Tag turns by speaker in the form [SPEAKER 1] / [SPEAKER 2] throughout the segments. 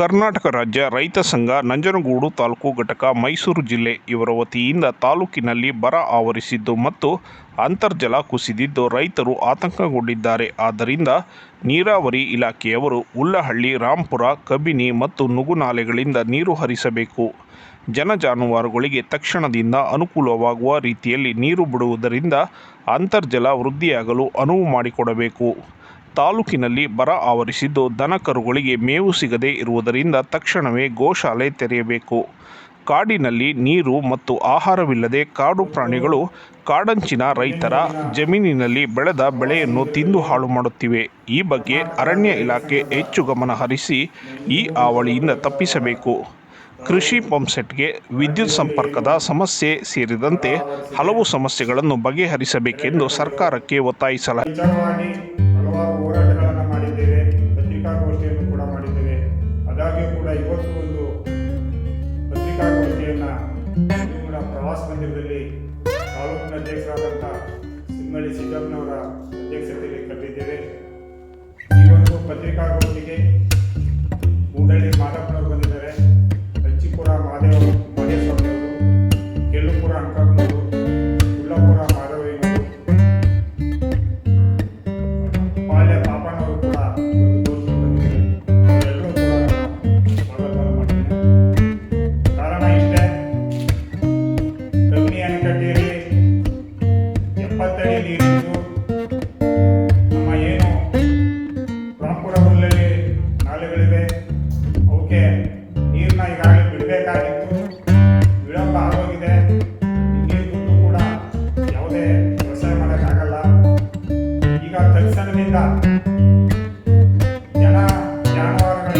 [SPEAKER 1] ಕರ್ನಾಟಕ ರಾಜ್ಯ ರೈತ ಸಂಘ ನಂಜನಗೂಡು ತಾಲೂಕು ಘಟಕ ಮೈಸೂರು ಜಿಲ್ಲೆ ಇವರ ವತಿಯಿಂದ ತಾಲೂಕಿನಲ್ಲಿ ಬರ ಆವರಿಸಿದ್ದು ಮತ್ತು ಅಂತರ್ಜಲ ಕುಸಿದಿದ್ದು ರೈತರು ಆತಂಕಗೊಂಡಿದ್ದಾರೆ. ಆದ್ದರಿಂದ ನೀರಾವರಿ ಇಲಾಖೆಯವರು ಉಲ್ಲಹಳ್ಳಿ ರಾಂಪುರ, ಕಬಿನಿ ಮತ್ತು ನುಗುನಾಲೆಗಳಿಂದ ನೀರು ಹರಿಸಬೇಕು. ಜನ ಜಾನುವಾರುಗಳಿಗೆ ತಕ್ಷಣದಿಂದ ಅನುಕೂಲವಾಗುವ ರೀತಿಯಲ್ಲಿ ನೀರು ಬಿಡುವುದರಿಂದ ಅಂತರ್ಜಲ ವೃದ್ಧಿಯಾಗಲು ಅನುವು ಮಾಡಿಕೊಡಬೇಕು. ತಾಲೂಕಿನಲ್ಲಿ ಬರ ಆವರಿಸಿದ್ದು ದನ ಕರುಗಳಿಗೆ ಮೇವು ಸಿಗದೇ ಇರುವುದರಿಂದ ತಕ್ಷಣವೇ ಗೋಶಾಲೆ ತೆರೆಯಬೇಕು. ಕಾಡಿನಲ್ಲಿ ನೀರು ಮತ್ತು ಆಹಾರವಿಲ್ಲದೆ ಕಾಡು ಪ್ರಾಣಿಗಳು ಕಾಡಂಚಿನ ರೈತರ ಜಮೀನಿನಲ್ಲಿ ಬೆಳೆದ ಬೆಳೆಯನ್ನು ತಿಂದು ಹಾಳು ಮಾಡುತ್ತಿವೆ. ಈ ಬಗ್ಗೆ ಅರಣ್ಯ ಇಲಾಖೆ ಹೆಚ್ಚು ಗಮನ ಹರಿಸಿ ಈ ಆವಳಿಯಿಂದ ತಪ್ಪಿಸಬೇಕು. ಕೃಷಿ ಪಂಪ್ಸೆಟ್ಗೆ ವಿದ್ಯುತ್ ಸಂಪರ್ಕದ ಸಮಸ್ಯೆ ಸೇರಿದಂತೆ ಹಲವು ಸಮಸ್ಯೆಗಳನ್ನು ಬಗೆಹರಿಸಬೇಕೆಂದು ಸರ್ಕಾರಕ್ಕೆ ಒತ್ತಾಯಿಸಲಾಗಿದೆ.
[SPEAKER 2] ಸಿಂಗಳಿ ಸಿದ್ದಪ್ಪನವರ ಅಧ್ಯಕ್ಷತೆಯಲ್ಲಿ ಕರೆದಿದ್ದೇವೆ ಈ ಒಂದು ಪತ್ರಿಕಾಗೋಷ್ಠಿಗೆ ನಮ್ಮ ನೀರನ್ನ ವಿಳಂಬ ಕೂಡ ಯಾವುದೇ ವ್ಯವಸಾಯ ಮಾಡೋಕ್ಕಾಗಲ್ಲ. ಈಗ ಜನ ಜಾನುವಾರುಗಳ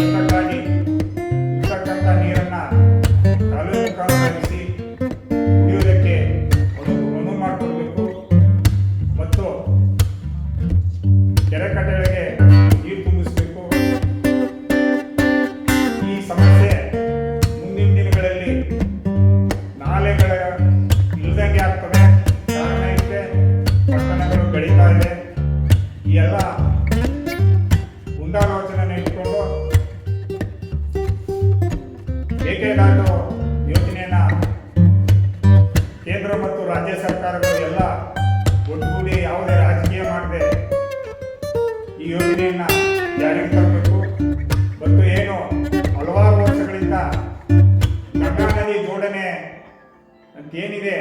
[SPEAKER 2] ಇರ್ತಕ್ಕಂಥ ನೀರನ್ನ ಏನಿದೆ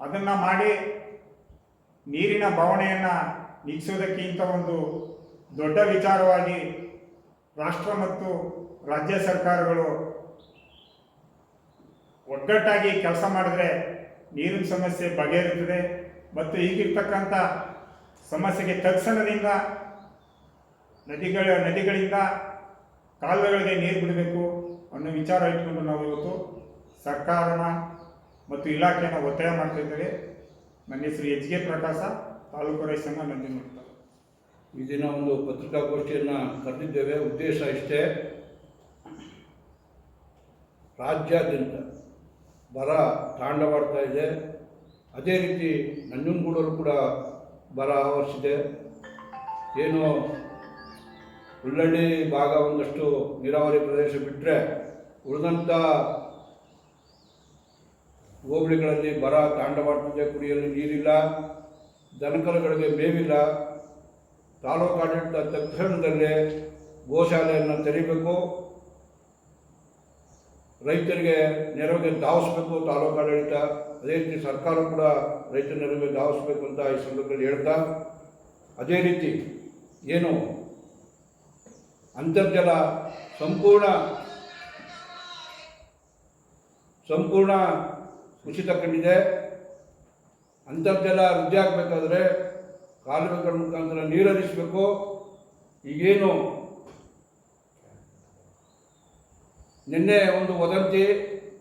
[SPEAKER 2] ಅದನ್ನು ಮಾಡಿ ನೀರಿನ ಭಾವನೆಯನ್ನು ನಿಲ್ಲಿಸೋದಕ್ಕಿಂತ ಒಂದು ದೊಡ್ಡ ವಿಚಾರವಾಗಿ ರಾಷ್ಟ್ರ ಮತ್ತು ರಾಜ್ಯ ಸರ್ಕಾರಗಳು ಒಗ್ಗಟ್ಟಾಗಿ ಕೆಲಸ ಮಾಡಿದ್ರೆ ನೀರಿನ ಸಮಸ್ಯೆ ಬಗೆಹರಿಯುತ್ತದೆ ಮತ್ತು ಈಗಿರ್ತಕ್ಕಂಥ ಸಮಸ್ಯೆಗೆ ತಕ್ಷಣದಿಂದ ನದಿಗಳ, ನದಿಗಳಿಂದ ಕಾಲುವೆಗಳಿಗೆ ನೀರು ಬಿಡಬೇಕು ಅನ್ನೋ ವಿಚಾರ ಇಟ್ಕೊಂಡು ನಾವು ಇವತ್ತು ಸರ್ಕಾರನ ಮತ್ತು ಇಲಾಖೆಯನ್ನು ಒತ್ತಾಯ ಮಾಡ್ತಿದ್ದೇವೆ ನನ್ನ ಹೆಸರು ಎಚ್ ಕೆ ಪ್ರಕಾಶ, ತಾಲೂಕು ರೈತ ಸಂಘ ನಂಜನಗೂಡು
[SPEAKER 3] ಈ ದಿನ ಒಂದು ಪತ್ರಿಕಾಗೋಷ್ಠಿಯನ್ನು ಕರೆದಿದ್ದೇವೆ. ಉದ್ದೇಶ ಇಷ್ಟೇ, ರಾಜ್ಯಾದ್ಯಂತ ಬರ ತಾಂಡವಾಡ್ತಾ ಇದೆ. ಅದೇ ರೀತಿ ನಂಜನಗೂಡಲ್ಲೂ ಕೂಡ ಬರ ಆವರಿಸಿದೆ. ಏನು ಉಳ್ಳಳ್ಳಿ ಭಾಗ ಒಂದಷ್ಟು ನೀರಾವರಿ ಪ್ರದೇಶ ಬಿಟ್ಟರೆ ಉಳಿದಂಥ ಹೋಬಳಿಗಳಲ್ಲಿ ಬರ ತಾಂಡವಾಡ್ತಿದೆ ಕುಡಿಯಲು ನೀರಿಲ್ಲ, ದನಕರುಗಳಿಗೆ ಮೇವಿಲ್ಲ. ತಾಲೂಕು ಆಡಳಿತ ತಕ್ಷಣದಲ್ಲೇ ಗೋಶಾಲೆಯನ್ನು ತೆರೀಬೇಕು. ರೈತರಿಗೆ ನೆರವಿಗೆ ಧಾವಿಸ್ಬೇಕು ತಾಲೂಕು ಆಡಳಿತ. ಅದೇ ರೀತಿ ಸರ್ಕಾರ ಕೂಡ ರೈತರ ನೆರವಿಗೆ ಧಾವಿಸ್ಬೇಕು ಅಂತ ಈ ಸಂದರ್ಭದಲ್ಲಿ ಹೇಳ್ತಾ, ಅದೇ ರೀತಿ ಏನು ಅಂತರ್ಜಲ ಸಂಪೂರ್ಣ ಸಂಪೂರ್ಣ ಕುಸಿತ ಕಂಡಿದೆ ಅಂತರ್ಜಲ ವೃದ್ಧಿ ಆಗಬೇಕಾದ್ರೆ ಕಾಲುವೆಗಳ ಮುಖಾಂತರ ನೀರು ಹರಿಸಬೇಕು. ಈಗೇನು ನಿನ್ನೆ ಒಂದು ವದಂತಿ,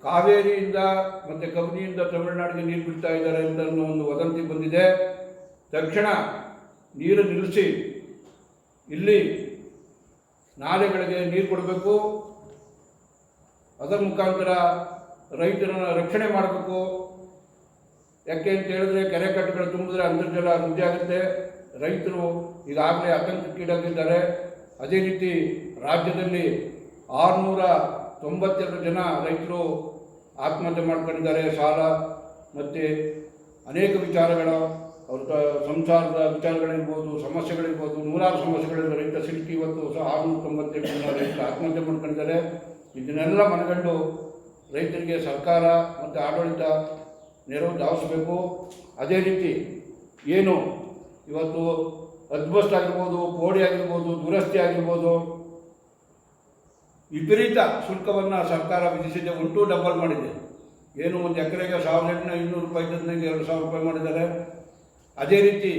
[SPEAKER 3] ಕಾವೇರಿಯಿಂದ ಮತ್ತು ಕಬಿನಿಯಿಂದ ತಮಿಳುನಾಡಿಗೆ ನೀರು ಬಿಡ್ತಾ ಇದ್ದಾರೆ ಅಂತ ಒಂದು ವದಂತಿ ಬಂದಿದೆ. ತಕ್ಷಣ ನೀರು ನಿಲ್ಲಿಸಿ, ಇಲ್ಲಿ ನಾಲೆಗಳಿಗೆ ನೀರು ಕೊಡಬೇಕು. ಅದರ ಮುಖಾಂತರ ರೈತರನ್ನು ರಕ್ಷಣೆ ಮಾಡಬೇಕು. ಯಾಕೆ ಅಂತ ಹೇಳಿದ್ರೆ ಕೆರೆ ಕಟ್ಟೆಗಳು ತುಂಬಿದ್ರೆ ಅಂತರ್ಜಲ ವೃದ್ಧಿ ಆಗುತ್ತೆ. ರೈತರು ಈಗಾಗಲೇ ಆತಂಕಕ್ಕೀಡಾಗಿದ್ದಾರೆ ಅದೇ ರೀತಿ ರಾಜ್ಯದಲ್ಲಿ ಆರುನೂರ ತೊಂಬತ್ತೆರಡು ಜನ ರೈತರು ಆತ್ಮಹತ್ಯೆ ಮಾಡ್ಕೊಂಡಿದ್ದಾರೆ. ಸಾಲ ಮತ್ತು ಅನೇಕ ವಿಚಾರಗಳು, ಅವ್ರ ಸಂಸಾರದ ವಿಚಾರಗಳಿರ್ಬೋದು, ಸಮಸ್ಯೆಗಳಿರ್ಬೋದು, ನೂರಾರು ಸಮಸ್ಯೆಗಳಿಂದ ರೈತ ಸಿಲುಕಿ ಇವತ್ತು ಸಹ ಆರುನೂರ ತೊಂಬತ್ತೆರಡು ಜನ ರೈತರು ಆತ್ಮಹತ್ಯೆ ಮಾಡ್ಕೊಂಡಿದ್ದಾರೆ. ಇದನ್ನೆಲ್ಲ ಮನಗಂಡು ರೈತರಿಗೆ ಸರ್ಕಾರ ಮತ್ತು ಆಡಳಿತ ನೆರವು ಧಾವಿಸಬೇಕು. ಅದೇ ರೀತಿ ಏನು ಇವತ್ತು ಅದ್ಭುತ ಆಗಿರ್ಬೋದು, ಕೋಡಿ ಆಗಿರ್ಬೋದು, ದುರಸ್ತಿ ಆಗಿರ್ಬೋದು, ವಿಪರೀತ ಶುಲ್ಕವನ್ನು ಸರ್ಕಾರ ವಿಧಿಸಿದೆ, ಉಂಟು, ಡಬಲ್ ಮಾಡಿದೆ. ಏನು ಒಂದು ಎಕರೆಗೆ ಸಾವಿರದ ಎಂಟುನೂರ, ಇನ್ನೂರು ರೂಪಾಯಿ ಇದ್ದದ್ನಾಗ ಎರಡು ಸಾವಿರ ರೂಪಾಯಿ ಮಾಡಿದ್ದಾರೆ. ಅದೇ ರೀತಿ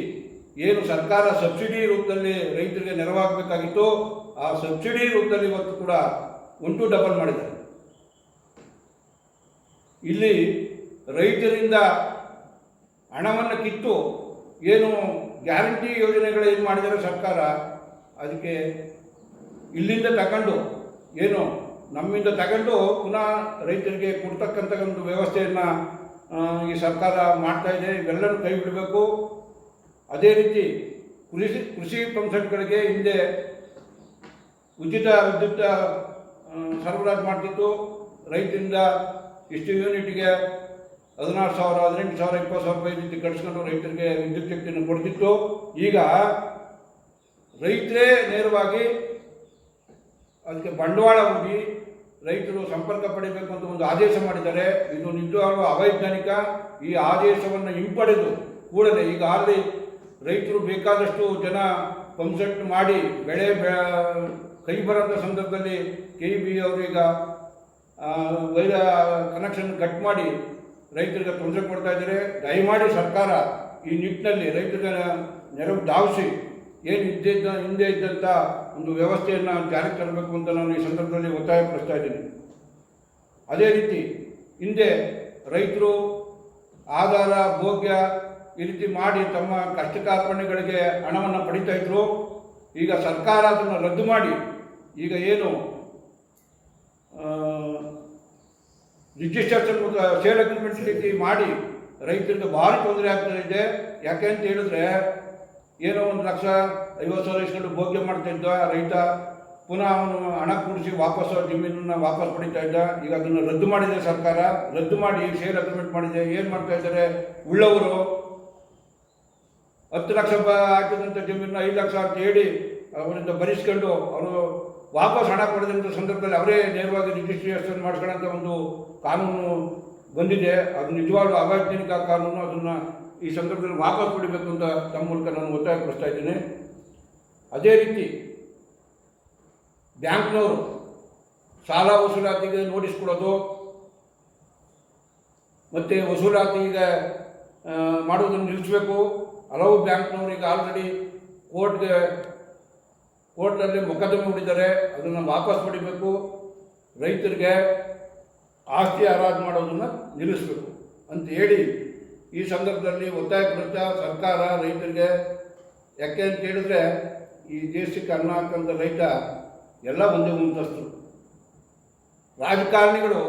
[SPEAKER 3] ಏನು ಸರ್ಕಾರ ಸಬ್ಸಿಡಿ ರೂಪದಲ್ಲಿ ರೈತರಿಗೆ ನೆರವಾಗಬೇಕಾಗಿತ್ತು, ಆ ಸಬ್ಸಿಡಿ ರೂಪದಲ್ಲಿ ಇವತ್ತು ಕೂಡ ಉಂಟು, ಡಬಲ್ ಮಾಡಿದ್ದಾರೆ. ಇಲ್ಲಿ ರೈತರಿಂದ ಹಣವನ್ನು ಕಿತ್ತು ಏನು ಗ್ಯಾರಂಟಿ ಯೋಜನೆಗಳು ಏನು ಮಾಡಿದ್ದಾರೆ ಸರ್ಕಾರ ಅದಕ್ಕೆ ಇಲ್ಲಿಂದ ತಗೊಂಡು ಏನು ನಮ್ಮಿಂದ ತಗೊಂಡು ಪುನಃ ರೈತರಿಗೆ ಕೊಡ್ತಕ್ಕಂಥ ಒಂದು ವ್ಯವಸ್ಥೆಯನ್ನು ಈ ಸರ್ಕಾರ ಮಾಡ್ತಾ ಇದೆ. ಇವೆಲ್ಲನೂ ಕೈ ಬಿಡಬೇಕು. ಅದೇ ರೀತಿ ಕೃಷಿ ಕೃಷಿ ಪಂಪ್ಸೆಟ್ಗಳಿಗೆ ಹಿಂದೆ ಉಚಿತ ವಿದ್ಯುತ್ ಸರಬರಾಜು ಮಾಡ್ತಿತ್ತು. ರೈತರಿಂದ ಇಷ್ಟು ಯೂನಿಟ್ಗೆ ಹದಿನಾರು ಸಾವಿರ, ಹದಿನೆಂಟು ಸಾವಿರ, ಇಪ್ಪತ್ತು ಸಾವಿರ ರೂಪಾಯಿ ರೀತಿ ಕಟ್ಸ್ಕೊಂಡು ರೈತರಿಗೆ ವಿದ್ಯುತ್ ಶಕ್ತಿಯನ್ನು ಕೊಡ್ತಿತ್ತು. ಈಗ ರೈತರೇ ನೇರವಾಗಿ ಅದಕ್ಕೆ ಬಂಡವಾಳ ಹೋಗಿ ರೈತರು ಸಂಪರ್ಕ ಪಡಿಬೇಕು ಅಂತ ಒಂದು ಆದೇಶ ಮಾಡಿದ್ದಾರೆ. ಇದು ನಿಜವಾಗ್ಲೂ ಅವೈಜ್ಞಾನಿಕ. ಈ ಆದೇಶವನ್ನು ಹಿಂಪಡೆದು ಕೂಡಲೇ ಈಗ ಆಲ್ರೆಡಿ ರೈತರು ಬೇಕಾದಷ್ಟು ಜನ ಪಂಪ್ಸೆಟ್ ಮಾಡಿ ಬೆಳೆ ಕೈ ಬರೋಂಥ ಸಂದರ್ಭದಲ್ಲಿ ಕೆ ಬಿ ಅವರು ಈಗ ವೈರ ಕನೆಕ್ಷನ್ ಕಟ್ ಮಾಡಿ ರೈತರಿಗೆ ತೊಂದರೆ ಕೊಡ್ತಾ ಇದ್ದಾರೆ. ದಯಮಾಡಿ ಸರ್ಕಾರ ಈ ನಿಟ್ಟಿನಲ್ಲಿ ರೈತರಿಗೆ ನೆರವು ಧಾವಿಸಿ, ಏನು ಇದ್ದಿದ್ದ ಹಿಂದೆ ಇದ್ದಂಥ ಒಂದು ವ್ಯವಸ್ಥೆಯನ್ನು ಜಾರಿಗೆ ತರಬೇಕು ಅಂತ ನಾನು ಈ ಸಂದರ್ಭದಲ್ಲಿ ಒತ್ತಾಯಪಡಿಸ್ತಾ ಇದ್ದೀನಿ. ಅದೇ ರೀತಿ ಹಿಂದೆ ರೈತರು ಆಧಾರ, ಭೋಗ್ಯ ಈ ರೀತಿ ಮಾಡಿ ತಮ್ಮ ಕಷ್ಟ ಕಾರ್ಪಣ್ಯಗಳಿಗೆ ಹಣವನ್ನು ಪಡಿತಾ ಇದ್ರು. ಈಗ ಸರ್ಕಾರ ಅದನ್ನು ರದ್ದು ಮಾಡಿ, ಈಗ ಏನು ರಿಜಿಸ್ಟ್ರೇಷನ್ ಸೇಲ್ ಅಗ್ರಿಮೆಂಟ್ ರೀತಿ ಮಾಡಿ ರೈತರಿಗೆ ಭಾರಿ ತೊಂದರೆ ಆಗ್ತಾ ಇದೆ. ಯಾಕೆ ಅಂತ ಹೇಳಿದ್ರೆ, ಏನೋ ಒಂದು ಲಕ್ಷ ಐವತ್ತು ಸಾವಿರ ಇಸ್ಕೊಂಡು ಭೋಗ್ಯ ಮಾಡ್ತಾ ಇದ್ದ ರೈತ ಪುನಃ ಅವನು ಹಣ ಕೂಡಿಸಿ ವಾಪಸ್ ಜಮೀನನ್ನು ವಾಪಸ್ ಪಡಿತಾ ಇದ್ದ. ಈಗ ಅದನ್ನು ರದ್ದು ಮಾಡಿದೆ ಸರ್ಕಾರ. ರದ್ದು ಮಾಡಿ ಸೇಲ್ ಅಗ್ರಿಮೆಂಟ್ ಮಾಡಿದೆ. ಏನು ಮಾಡ್ತಾ ಇದ್ದಾರೆ? ಉಳ್ಳವರು ಹತ್ತು ಲಕ್ಷ ಹಾಕಿದಂಥ ಜಮೀನನ್ನ ಐದು ಲಕ್ಷ ಅಂತ ಹೇಳಿ ಅವರಿಂದ ಭರಿಸ್ಕೊಂಡು ಅವರು ವಾಪಸ್ ಹಣ ಕೊಡದಂಥ ಸಂದರ್ಭದಲ್ಲಿ ಅವರೇ ನೇರವಾಗಿ ರಿಜಿಸ್ಟ್ರೇಷನ್ ಮಾಡ್ಕೊಳ್ಳೋಂಥ ಒಂದು ಕಾನೂನು ಬಂದಿದೆ. ಅದು ನಿಜವಾಗ್ಲೂ ಅವೈಜ್ಞಾನಿಕ ಕಾನೂನು. ಅದನ್ನು ಈ ಸಂದರ್ಭದಲ್ಲಿ ವಾಪಸ್ ಪಡಿಬೇಕು ಅಂತ ತಮ್ಮ ಮೂಲಕ ನಾನು ಒತ್ತಾಯಪಡಿಸ್ತಾ ಇದ್ದೀನಿ. ಅದೇ ರೀತಿ ಬ್ಯಾಂಕ್ನವರು ಸಾಲ ವಸೂಲಾತಿಗೆ ನೋಟಿಸ್ ಕೊಡೋದು, ಮತ್ತು ವಸೂಲಾತಿಗೆ ಮಾಡೋದನ್ನು ನಿಲ್ಲಿಸಬೇಕು. ಹಲವು ಬ್ಯಾಂಕ್ನವರು ಈಗ ಆಲ್ರೆಡಿ ಕೋರ್ಟ್ಗೆ ಕೋರ್ಟ್ನಲ್ಲಿ ಮೊಕದ್ದಮೆ ಹೂಡಿದ್ದಾರೆ ಅದನ್ನು ವಾಪಸ್ ಪಡಿಬೇಕು. ರೈತರಿಗೆ ಆಸ್ತಿ ಹರಾಜು ಮಾಡೋದನ್ನು ನಿಲ್ಲಿಸಬೇಕು ಅಂತ ಹೇಳಿ ಈ ಸಂದರ್ಭದಲ್ಲಿ ಒತ್ತಾಯಪಡಿಸ್ತಾ ಸರ್ಕಾರ ರೈತರಿಗೆ, ಯಾಕೆ ಅಂತ ಹೇಳಿದ್ರೆ ಈ ದೇಶಕ್ಕೆ ಅನ್ನ ರೈತ ಎಲ್ಲ ಒಂದೇ ಮುಂತಸ್ತು ರಾಜಕಾರಣಿಗಳು,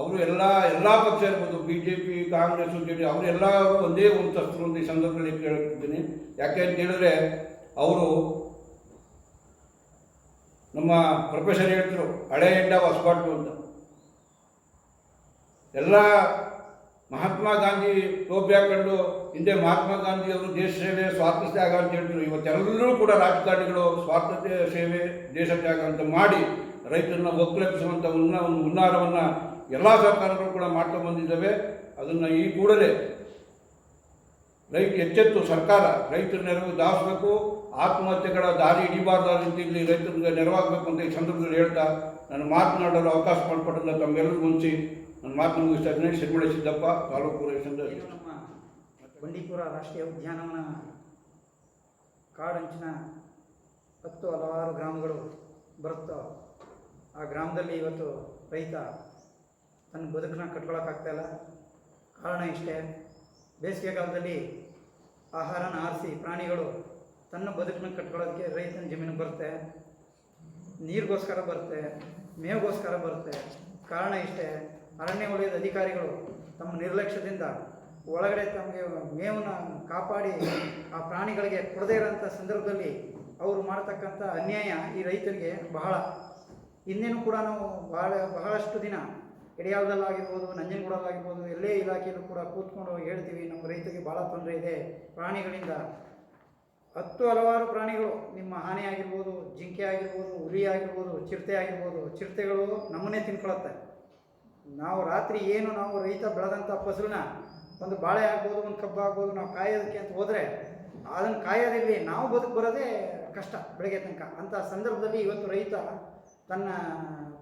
[SPEAKER 3] ಅವರು ಎಲ್ಲ ಎಲ್ಲ ಪಕ್ಷ ಇರ್ಬೋದು B J P Congress, J D, ಅವರು ಎಲ್ಲರೂ ಒಂದೇ ವಂಶಸ್ಥರು ಅಂತ ಈ ಸಂದರ್ಭದಲ್ಲಿ ಕೇಳ್ತಿದ್ದೀನಿ. ಯಾಕೆ ಅಂತ ಹೇಳಿದ್ರೆ, ಅವರು ನಮ್ಮ ಪ್ರೊಫೆಸರ್ ಹೇಳ್ತರು ಹಳೆ ಎಂಡ ಹೊಸಬಾಟು ಅಂತ. ಎಲ್ಲ ಮಹಾತ್ಮ ಗಾಂಧಿ ಟೋಪಿ ಹಾಕೊಂಡು ಹಿಂದೆ ಮಹಾತ್ಮ ಗಾಂಧಿ ಅವರು ದೇಶ ಸೇವೆ, ಸ್ವಾತಂತ್ರ್ಯ ತ್ಯಾಗ ಅಂತ ಹೇಳ್ತರು ಇವತ್ತೆಲ್ಲರೂ ಕೂಡ ರಾಜಕಾರಣಿಗಳು ಸ್ವಾತಂತ್ರ್ಯ ಸೇವೆ, ದೇಶ ತ್ಯಾಗ ಅಂತ ಮಾಡಿ ರೈತರನ್ನ ಒಕ್ಕಲೆಬ್ಬಿಸುವಂಥ ಉನ್ನ ಒಂದು ಹುನ್ನಾರವನ್ನು ಎಲ್ಲ ಸರ್ಕಾರಗಳು ಕೂಡ ಮಾಡ್ತಾ ಬಂದಿದ್ದಾವೆ. ಅದನ್ನು ಈ ಕೂಡಲೇ ರೈತ ಎಚ್ಚೆತ್ತು ಸರ್ಕಾರ, ರೈತರ ನೆರವು ದಾಸಬೇಕು. ಆತ್ಮಹತ್ಯೆಗಳ ದಾರಿ ಹಿಡಿಬಾರ್ದ ರೀತಿಯಲ್ಲಿ ರೈತರಿಗೆ ನೆರವಾಗಬೇಕು ಅಂತ ಈ ಸಂದರ್ಭದಲ್ಲಿ ಹೇಳ್ತಾ, ನಾನು ಮಾತನಾಡಲು ಅವಕಾಶ ಮಾಡಿಕೊಟ್ಟಂತ ತಮ್ಮೆಲ್ಲರಿಗೂ ಮುಂಚೆ ನನ್ನ ಮಾತು ಮುಗಿಸ್ತಾ ಇದ್ದೀನಿ. ಶಿರ್ಮಳೆ ಸಿದ್ದಪ್ಪ, ತಾಲೂಕು
[SPEAKER 4] ನಮ್ಮ ಬಂಡೀಪುರ ರಾಷ್ಟ್ರೀಯ ಉದ್ಯಾನವನ ಕಾಡಂಚಿನ ಹತ್ತು ಹಲವಾರು ಗ್ರಾಮಗಳು ಬರುತ್ತೋ, ಆ ಗ್ರಾಮದಲ್ಲಿ ಇವತ್ತು ರೈತ ತನ್ನ ಬದುಕನ್ನ ಕಟ್ಕೊಳಕ್ಕಾಗ್ತಾಯಿಲ್ಲ ಕಾರಣ ಇಷ್ಟೇ, ಬೇಸಿಗೆ ಕಾಲದಲ್ಲಿ ಆಹಾರನ ಆರಿಸಿ ಪ್ರಾಣಿಗಳು ತನ್ನ ಬದುಕನ್ನ ಕಟ್ಕೊಳ್ಳೋದಕ್ಕೆ ರೈತನ ಜಮೀನು ಬರುತ್ತೆ, ನೀರಿಗೋಸ್ಕರ ಬರುತ್ತೆ, ಮೇವಿಗೋಸ್ಕರ ಬರುತ್ತೆ. ಕಾರಣ ಇಷ್ಟೇ, ಅರಣ್ಯ ವಲಯದ ಅಧಿಕಾರಿಗಳು ತಮ್ಮ ನಿರ್ಲಕ್ಷ್ಯದಿಂದ ಒಳಗಡೆ ತಮಗೆ ಮೇವನ್ನು ಕಾಪಾಡಿ ಆ ಪ್ರಾಣಿಗಳಿಗೆ ಕೊಡದೇ ಇರೋಂಥ ಸಂದರ್ಭದಲ್ಲಿ ಅವರು ಮಾಡತಕ್ಕಂಥ ಅನ್ಯಾಯ ಈ ರೈತರಿಗೆ ಬಹಳ. ಇನ್ನೇನು ಕೂಡ ನಾವು ಬಹಳ, ಬಹಳಷ್ಟು ದಿನ ಯಡಿಯಾಳದಲ್ಲಾಗಿರ್ಬೋದು ನಂಜನಗೂಡಲ್ಲಾಗಿರ್ಬೋದು ಎಲ್ಲೇ ಇಲಾಖೆಯಲ್ಲೂ ಕೂಡ ಕೂತ್ಕೊಂಡು ಹೇಳ್ತೀವಿ, ನಮ್ಮ ರೈತರಿಗೆ ಭಾಳ ತೊಂದರೆ ಇದೆ. ಪ್ರಾಣಿಗಳಿಂದ ಹತ್ತು ಹಲವಾರು ಪ್ರಾಣಿಗಳು ನಿಮ್ಮ ಆನೆ ಆಗಿರ್ಬೋದು, ಜಿಂಕೆ ಆಗಿರ್ಬೋದು, ಹುಲಿ ಆಗಿರ್ಬೋದು, ಚಿರತೆ ಆಗಿರ್ಬೋದು, ಚಿರತೆಗಳು ನಮ್ಮನ್ನೇ ತಿನ್ಕೊಳತ್ತೆ. ನಾವು ರಾತ್ರಿ ಏನು ನಾವು ರೈತ ಬೆಳೆದಂಥ ಫಸಲನ್ನ ಒಂದು ಬಾಳೆ ಆಗ್ಬೋದು, ಒಂದು ಕಬ್ಬು ಆಗ್ಬೋದು, ನಾವು ಕಾಯೋದಕ್ಕೆ ಅಂತ ಹೋದರೆ ಅದನ್ನು ಕಾಯೋದಿರಲಿ ನಾವು ಬದುಕು ಬರೋದೇ ಕಷ್ಟ ಬೆಳಗ್ಗೆ ತನಕ. ಅಂಥ ಸಂದರ್ಭದಲ್ಲಿ ಇವತ್ತು ರೈತ ತನ್ನ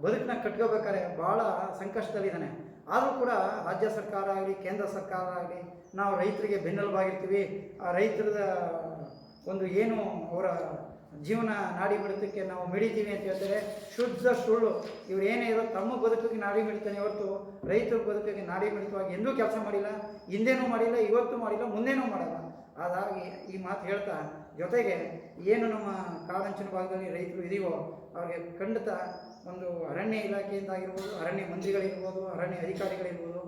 [SPEAKER 4] ಬದುಕನ್ನ ಕಟ್ಕೋಬೇಕಾದ್ರೆ ಭಾಳ ಸಂಕಷ್ಟದಲ್ಲಿದ್ದಾನೆ. ಆದರೂ ಕೂಡ ರಾಜ್ಯ ಸರ್ಕಾರ ಆಗಲಿ, ಕೇಂದ್ರ ಸರ್ಕಾರ ಆಗಲಿ ನಾವು ರೈತರಿಗೆ ಬೆನ್ನೆಲುಬಾಗಿರ್ತೀವಿ. ಆ ರೈತರ ಒಂದು ಏನು ಅವರ ಜೀವನ ನಾಡಿ ಮಿಡಿತಕ್ಕೆ ನಾವು ಮಿಡಿತೀವಿ ಅಂತ ಹೇಳ್ತಾರೆ ಶುದ್ಧ ಸುಳ್ಳು. ಇವ್ರು ಏನೇ ಇರೋ ತಮ್ಮ ಬದುಕಿಗೆ ನಾಡಿ ಮಿಡಿತಾನೆ ಇವತ್ತು ರೈತರ ಬದುಕಿಗೆ ನಾಡಿ ಮಿಡಿತವಾಗಿ ಎಂದೂ ಕೆಲಸ ಮಾಡಿಲ್ಲ, ಹಿಂದೆನೂ ಮಾಡಿಲ್ಲ, ಇವತ್ತು ಮಾಡಿಲ್ಲ, ಮುಂದೇನೂ ಮಾಡಲ್ಲ. ಅದಾಗಿ ಈ ಮಾತು ಹೇಳ್ತಾ ಜೊತೆಗೆ ಏನು ನಮ್ಮ ಕಾಡಂಚಿನ ಭಾಗದಲ್ಲಿ ರೈತರು ಇದೆಯೋ, ಅವ್ರಿಗೆ ಖಂಡಿತ ಒಂದು ಅರಣ್ಯ ಇಲಾಖೆಯಿಂದ ಆಗಿರ್ಬೋದು, ಅರಣ್ಯ ಮಂತ್ರಿಗಳಿರ್ಬೋದು, ಅರಣ್ಯ ಅಧಿಕಾರಿಗಳಿರ್ಬೋದು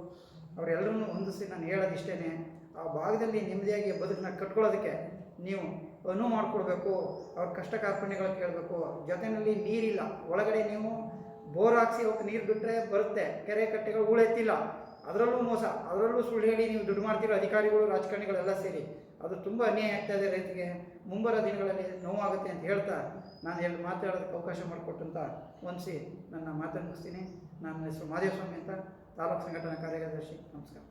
[SPEAKER 4] ಅವರೆಲ್ಲರನ್ನೂ ಹೊಂದಿಸಿ ನಾನು ಹೇಳೋದು ಇಷ್ಟೇ ಆ ಭಾಗದಲ್ಲಿ ನೆಮ್ಮದಿಯಾಗಿ ಬದುಕನ್ನ ಕಟ್ಕೊಳ್ಳೋದಕ್ಕೆ ನೀವು ಅನುವು ಮಾಡಿಕೊಡ್ಬೇಕು, ಅವ್ರ ಕಷ್ಟ ಕಾರ್ಪಣ್ಯಗಳು ಕೇಳಬೇಕು. ಜೊತೆಯಲ್ಲಿ ನೀರಿಲ್ಲ. ಒಳಗಡೆ ನೀವು ಬೋರ್ ಹಾಕ್ಸಿ ಅವಕ್ಕೆ ನೀರು ಬಿಟ್ಟರೆ ಬರುತ್ತೆ. ಕೆರೆ ಕಟ್ಟೆಗಳು ಹೂಳೆತ್ತಿಲ್ಲ ಅದರಲ್ಲೂ ಮೋಸ. ಅದರಲ್ಲೂ ಸುಳ್ಳು ಹೇಳಿ ನೀವು ದುಡ್ಡು ಮಾಡ್ತಿರೋ ಅಧಿಕಾರಿಗಳು, ರಾಜಕಾರಣಿಗಳೆಲ್ಲ ಸೇರಿ. ಅದು ತುಂಬ ಅನ್ಯಾಯ ಆಗ್ತಾ ಇದೆ ರೈತರಿಗೆ. ಮುಂಬರೋ ದಿನಗಳಲ್ಲಿ ನೋವಾಗುತ್ತೆ ಅಂತ ಹೇಳ್ತಾ ನಾನು ಹೇಳಿ ಮಾತಾಡೋದಕ್ಕೆ ಅವಕಾಶ ಮಾಡಿಕೊಟ್ಟಂತ ವಂಶಿ ನನ್ನ ಮಾತನ್ನು ಮುಗಿಸ್ತೀನಿ. ನನ್ನ ಹೆಸರು ಮಾದೇವಸ್ವಾಮಿ ಅಂತ ತಾಲೂಕು ಸಂಘಟನಾ ಕಾರ್ಯದರ್ಶಿ. ನಮಸ್ಕಾರ.